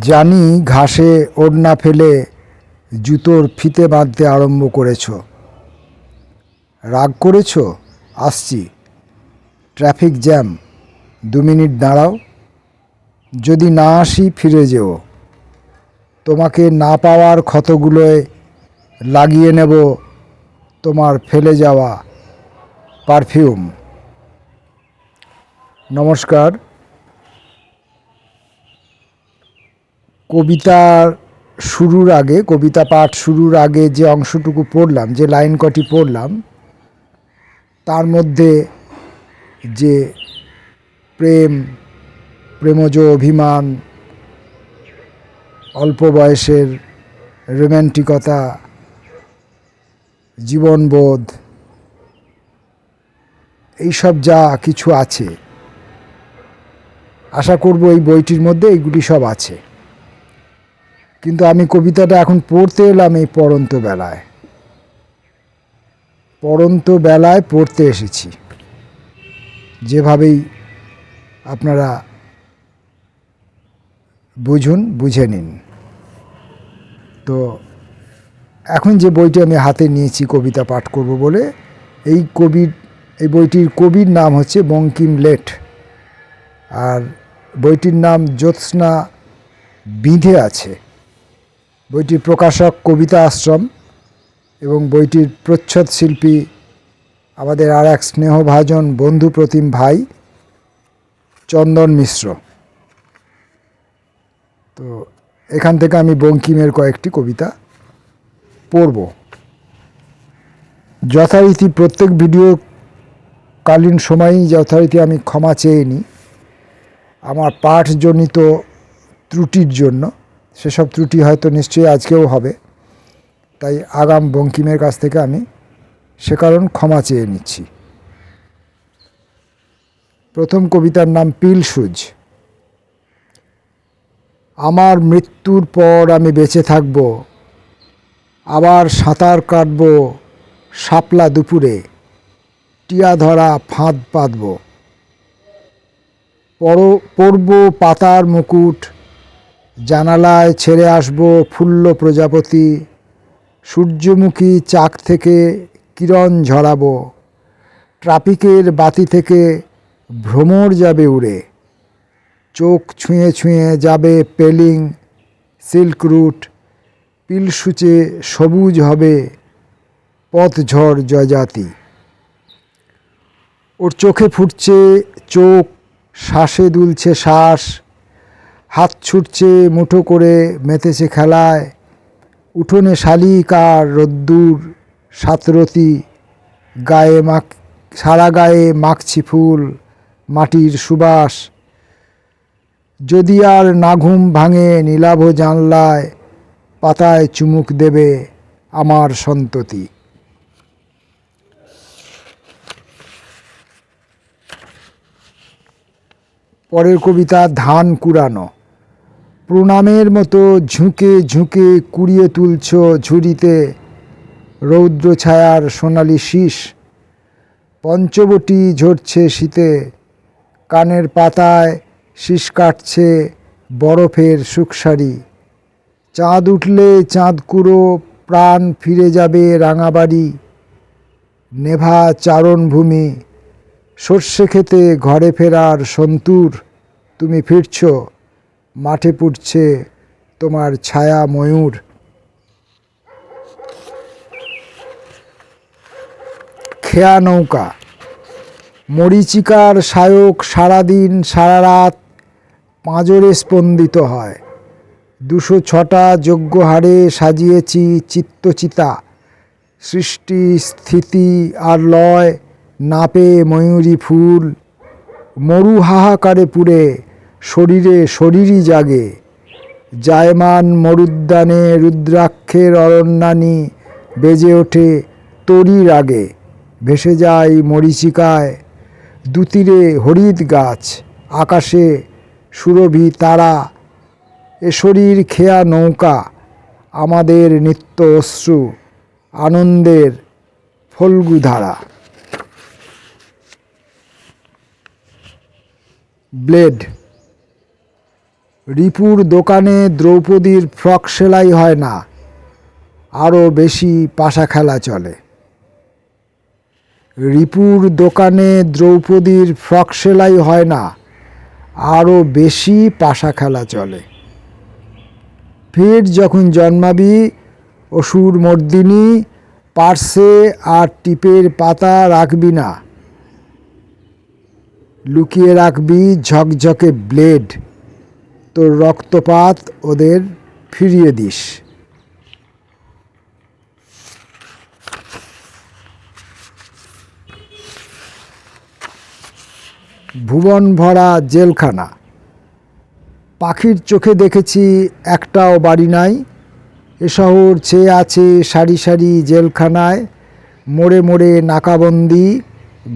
জানি ঘাসে ওড়না ফেলে জুতোর ফিতে বাঁধতে আরম্ভ করেছ। রাগ করেছ? আসছি। Traffic jam. দু মিনিট দাঁড়াও। যদি না আসি ফিরে যেও। তোমাকে না পাওয়ার ক্ষতগুলোয় লাগিয়ে নেব তোমার ফেলে যাওয়া পারফিউম। নমস্কার। কবিতার শুরুর আগে, কবিতা পাঠ শুরুর আগে যে অংশটুকু পড়লাম, যে লাইন কটি পড়লাম, তার মধ্যে যে প্রেম, প্রেমজ অভিমান, অল্প বয়সের রোম্যান্টিকতা জীবনবোধ, এইসব যা কিছু আছে, আশা করব এই বইটির মধ্যে এইগুলি সব আছে। কিন্তু আমি কবিতাটা এখন পড়তে এলাম এই পড়ন্ত বেলায়। পড়ন্ত বেলায় পড়তে এসেছি। যেভাবেই আপনারা বুঝুন, বুঝে নিন। তো এখন যে বইটি আমি হাতে নিয়েছি কবিতা পাঠ করব বলে, এই কবির, এই বইটির কবির নাম হচ্ছে বঙ্কিম লেট আর বইটির নাম জ্যোৎস্না বিঁধে আছে। বইটির প্রকাশক কবিতা আশ্রম এবং বইটির প্রচ্ছদ শিল্পী আমাদের আর এক স্নেহভাজন বন্ধু প্রতিম ভাই, চন্দন মিশ্র। তো এখান থেকে আমি বঙ্কিমের কয়েকটি কবিতা পড়ব। যথারীতি প্রত্যেক ভিডিও কালীন সময়ই যথারীতি আমি ক্ষমা চেয়ে নিই। আমার পাঠজনিত ত্রুটির জন্য সেসব ত্রুটি হয়তো নিশ্চয়ই আজকেও হবে। তাই আগাম বঙ্কিমের কাছ থেকে আমি সে কারণ ক্ষমা চেয়ে নিচ্ছি। প্রথম কবিতার নাম পিল সুজ। আমার মৃত্যুর পর আমি বেঁচে থাকব, আবার সাঁতার কাটব, শাপলা দুপুরে টিয়া ধরা ফাঁদ পাতব। পর পরব পাতার মুকুট জানালায় ছেড়ে আসব ফুল্ল প্রজাপতি। সূর্যমুখী চাক থেকে কিরণ ঝরাবো। ট্রাফিকের বাতি থেকে ভ্রমর যাবে উড়ে। চোখ ছুঁয়ে ছুঁয়ে যাবে পেলিং, সিল্ক রুট। পিলসুচে সবুজ হবে পথঝড় জয়জাতি। ওর চোখে ফুটছে চোখ, শ্বাসে দুলছে শ্বাস। হাত ছুটছে, মুঠো করে মেতেছে খেলায়। উঠোনে শালিকার রোদ্দুর, সাতরতি, গায়ে মাখ, সারা গায়ে মাখছি ফুল, মাটির সুবাস। যদি আর না ঘুম ভাঙে নীলাভ জানলায়, পাতায় চুমুক দেবে আমার সন্ততি। পরের কবিতা, ধান কুড়ানো। প্রণামের মতো ঝুঁকে ঝুঁকে কুড়িয়ে তুলছ ঝুড়িতে। রৌদ্র ছায়ার সোনালি শীষ পঞ্চবটি ঝরছে শীতে। কানের পাতায় শীষ কাটছে বরফের সুখসারি চাঁদ উঠলে চাঁদ কুড়ো, প্রাণ ফিরে যাবে রাঙাবাড়ি। নেভা চারণভূমি, সর্ষে খেতে ঘরে ফেরার সন্তুর, তুমি ফিরছ। মাঠে পুড়ছে তোমার ছায়া ময়ূর। খেয়া নৌকা, মরিচিকার সায়ক সারাদিন সারা রাত পাঁজরে স্পন্দিত হয়। দুশো ছটা যোগ্য হারে সাজিয়েছি চিত্তচিতা, সৃষ্টি, স্থিতি আর লয়, নাপে ময়ূরী ফুল। মরু হাহাকারে পুরে শরীরে শরীরই জাগে। জায়মান মরুদ্যানে রুদ্রাক্ষের অরণ্যানি বেজে ওঠে, তরি রাগে। ভেসে যায় মরিচিকায়, দুতীরে হরিদ গাছ, আকাশে সুরভি তারা। এ শরীর খেয়া নৌকা, আমাদের নিত্য অশ্রু, আনন্দের ফল্গুধারা। ব্লেড রিপুর দোকানে দ্রৌপদীর ফ্রক সেলাই হয় না, আরও বেশি পাশা খেলা চলে। রিপুর দোকানে দ্রৌপদীর ফ্রক সেলাই হয় না, আরও বেশি পাশা খেলা চলে। ফের যখন জন্মাবি, অসুর মর্দিনী পার্সে আর টিপের পাতা রাখবি না। লুকিয়ে রাখবি ঝকঝকে ব্লেড। তোর রক্তপাত ওদের ফিরিয়ে দিস। ভুবন ভরা জেলখানা। পাখির চোখে দেখেছি একটাও বাড়ি নাই। এ শহর চেয়ে আছে সারি সারি জেলখানায়। মোড়ে মোড়ে নাকাবন্দি।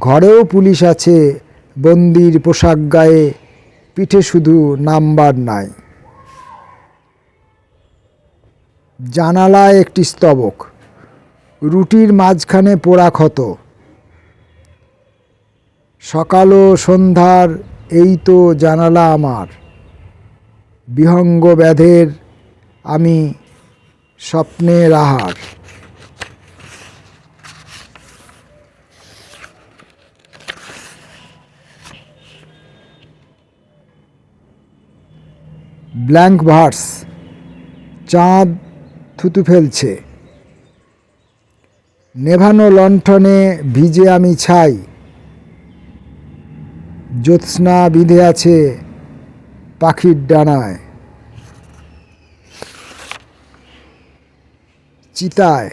ঘরেও পুলিশ আছে বন্দির পোশাক গায়ে। পিঠে শুধু নাম্বার নাই। জানালায় একটি স্তবক। রুটির মাঝখানে পোড়া ক্ষত। সকাল ও সন্ধ্যার এই তো জানালা আমার। বিহঙ্গ ব্যাধের আমি স্বপ্নের আহার। ব্ল্যাঙ্ক ভার্স চাঁদ থুতু ফেলছে। নেভানো লণ্ঠনে ভিজে আমি ছাই। জ্যোৎস্না বিঁধে আছে পাখির ডানায়। চিতায়।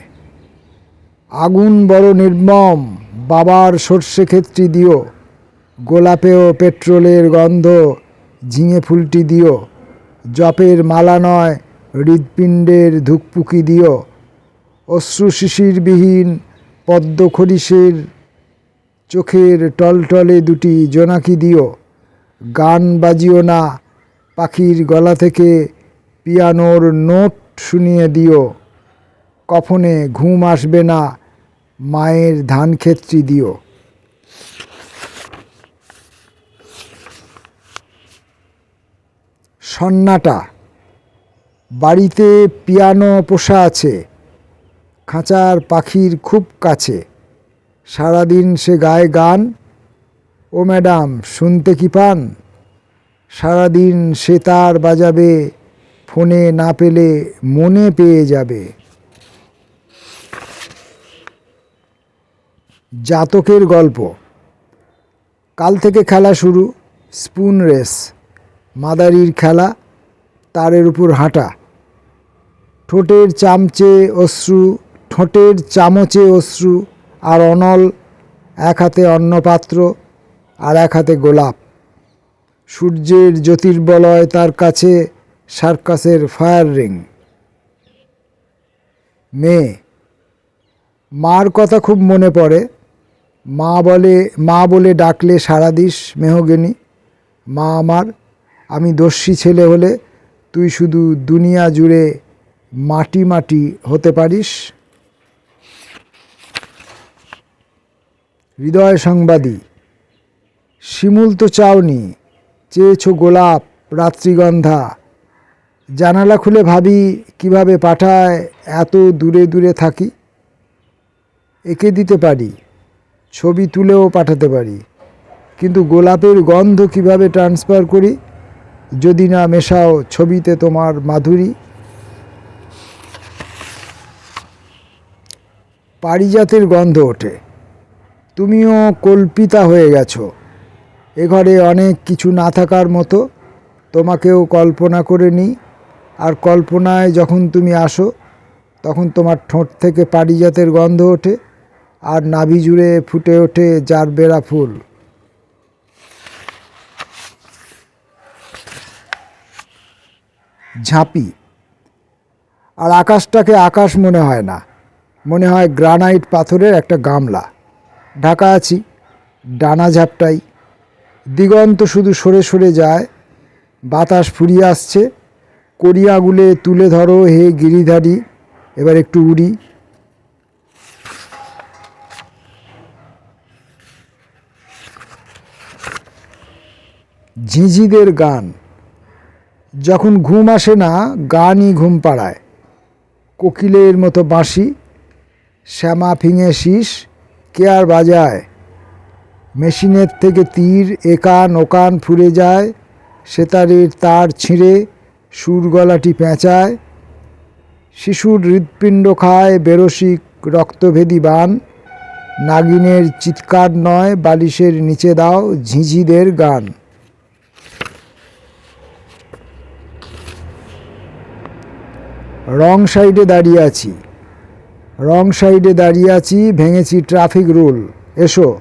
আগুন বড় নির্মম, বাবার সর্ষে ক্ষেত্রী দিও। গোলাপেও পেট্রোলের গন্ধ, ঝিঙে ফুলটি দিও। জপের মালা নয়, হৃৎপিণ্ডের ধুকপুকি দিও। অশ্রু শিশিরবিহীন, পদ্ম খরিসের চোখের টলটলে দুটি জোনাকি দিও। গান বাজিও না, পাখির গলা থেকে পিয়ানোর নোট শুনিয়ে দিও। কফনে ঘুম আসবে না, মায়ের ধান ক্ষেত্রী দিও। সন্নাটা। বাড়িতে পিয়ানো পোষা আছে। খাঁচার পাখির খুব কাছে। সারাদিন সে গায়ে গান, ও ম্যাডাম, শুনতে কি পান? সারাদিন সে তার বাজাবে, ফোনে না পেলে মনে পেয়ে যাবে। জাতকের গল্প। কাল থেকে খেলা শুরু, স্পুন রেস। মাদারির খেলা, তারের উপর হাঁটা। ঠোঁটের চামচে অশ্রু, ঠোঁটের চামচে অশ্রু আর অনল, এক হাতে অন্নপাত্র আর এক হাতে গোলাপ। সূর্যের জ্যোতির্বলয় তার কাছে সার্কাসের ফায়ার রিং। মেয়ে মার কথা খুব মনে পড়ে। মা বলে মা বলে ডাকলে সারা দিস মেহগেনি, মা আমার আমি দস্যি ছেলে হলে তুই শুধু দুনিয়া জুড়ে মাটি মাটি হতে পারিস? হৃদয় সংবাদী, শিমুল তো চাওনি, চেয়েছো গোলাপ, রাত্রিগন্ধা। জানালা খুলে ভাবি কীভাবে পাঠায়, এত দূরে দূরে থাকি। এঁকে দিতে পারি, ছবি তুলেও পাঠাতে পারি, কিন্তু গোলাপের গন্ধ কীভাবে ট্রান্সফার করি? যদি না মেশাও ছবিতে তোমার মাধুরী। পারিজাতের গন্ধ ওঠে। তুমিও কল্পিতা হয়ে গেছো। এ ঘরে অনেক কিছু না থাকার মতো। তোমাকেও কল্পনা করে নিই। আর কল্পনায় যখন তুমি আসো, তখন তোমার ঠোঁট থেকে পারিজাতের গন্ধ ওঠে। আর নাভি জুড়ে ফুটে ওঠে যার বেড়া ফুল। ঝাঁপি। আর আকাশটাকে আকাশ মনে হয় না। মনে হয় গ্রানাইট পাথরের একটা গামলা। ঢাকা আছি, ডানা ঝাপটাই। দিগন্ত শুধু সরে সরে যায়। বাতাস ফুরিয়ে আসছে। করিয়াগুলে তুলে ধরো হে গিরিধারী, এবার একটু উড়ি। ঝিঝিদের গান। যখন ঘুম আসে না, গানই ঘুম পাড়ায়। কোকিলের মতো বাঁশি, শ্যামা ফিঙে শীষ, কে আর বাজায়? মেশিনের থেকে তীর একান ওকান ফুরে যায়, সেতারের তার ছিঁড়ে সুর গলাটি পেঁচায়। শিশুর হৃৎপিণ্ড খায় বেরসিক রক্তভেদী বান, নাগিনের চিৎকার নয় বালিশের নিচে দাও ঝিঝিদের গান। রং সাইডে দাঁড়িয়ে আছি। রং সাইডে দাঁড়িয়ে আছি, ভেঙেছি ট্রাফিক রুল। এসো,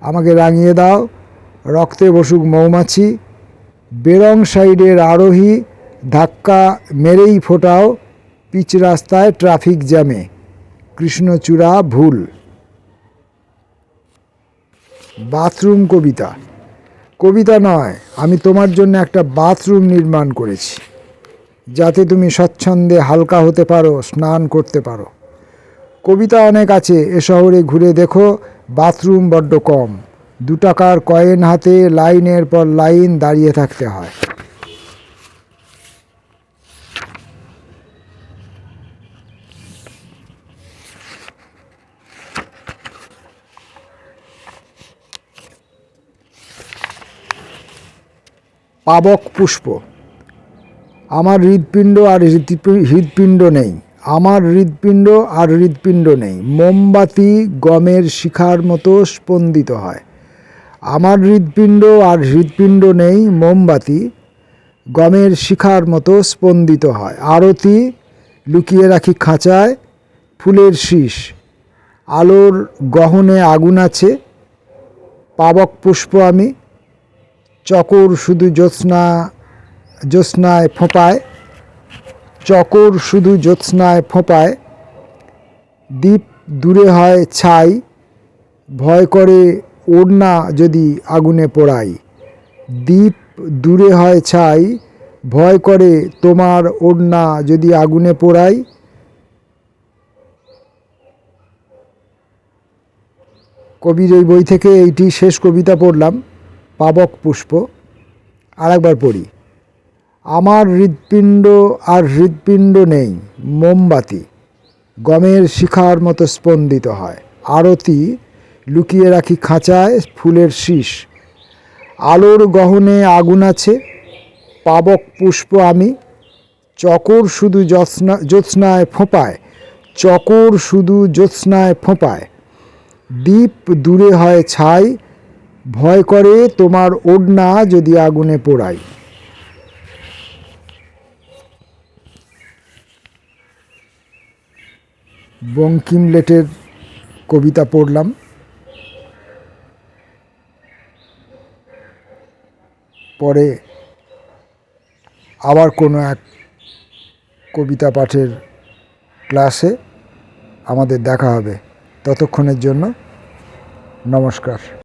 আমাকে রাঙিয়ে দাও। রক্তে বসুক মৌমাছি। বেরং সাইডের আরোহী ধাক্কা মেরেই ফোটাও পিচ রাস্তায় ট্রাফিক জ্যামে। কৃষ্ণচূড়া ভুল। বাথরুম কবিতা। কবিতা নয়, আমি তোমার জন্য একটা বাথরুম নির্মাণ করেছি। যাতে তুমি স্বচ্ছন্দে হালকা হতে পারো, স্নান করতে পারো। কবিতা অনেক আছে, এ শহরে ঘুরে দেখো, বাথরুম বড্ড কম। দু টাকার কয়েন হাতে, লাইনের পর লাইন দাঁড়িয়ে থাকতে হয়। পাবক পুষ্প আমার হৃৎপিণ্ড আর হৃৎপিণ্ড নেই। আমার হৃৎপিণ্ড আর হৃৎপিণ্ড নেই। মোমবাতি গমের শিখার মতো স্পন্দিত হয়। আমার হৃৎপিণ্ড আর হৃৎপিণ্ড নেই, মোমবাতি গমের শিখার মতো স্পন্দিত হয়। আরতি লুকিয়ে রাখি খাঁচায়, ফুলের শীষ। আলোর গহনে আগুন আছে, পাবক পুষ্প আমি, চকর শুধু জ্যোৎস্না জ্যোৎস্নায় ফোঁপায়, চকর শুধু জ্যোৎস্নায় ফোঁপায়, দ্বীপ দূরে হয় ছাই, ভয় করে ওড়না যদি আগুনে পোড়াই। দ্বীপ দূরে হয় ছাই, ভয় করে তোমার ওড়না যদি আগুনে পোড়াই। কবির এই বই থেকে এইটি শেষ কবিতা পড়লাম, পাবক পুষ্প। আরেকবার পড়ি। আমার হৃৎপিণ্ড আর হৃৎপিণ্ড নেই, মোমবাতি। গমের শিখার মতো স্পন্দিত হয়। আরতি লুকিয়ে রাখি খাঁচায় ফুলের শীষ। আলোর গহনে আগুন আছে, পাবক পুষ্প আমি। চকর শুধু জ্যোৎস্না, জ্যোৎস্নায় ফোঁপায়, চকর শুধু জ্যোৎস্নায় ফোঁপায়। দ্বীপ দূরে হয় ছাই, ভয় করে তোমার ওড়না যদি আগুনে পোড়াই। বঙ্কিম লেটের কবিতা পড়লাম। পরে আবার কোনো এক কবিতা পাঠের ক্লাসে আমাদের দেখা হবে। ততক্ষণের জন্য নমস্কার।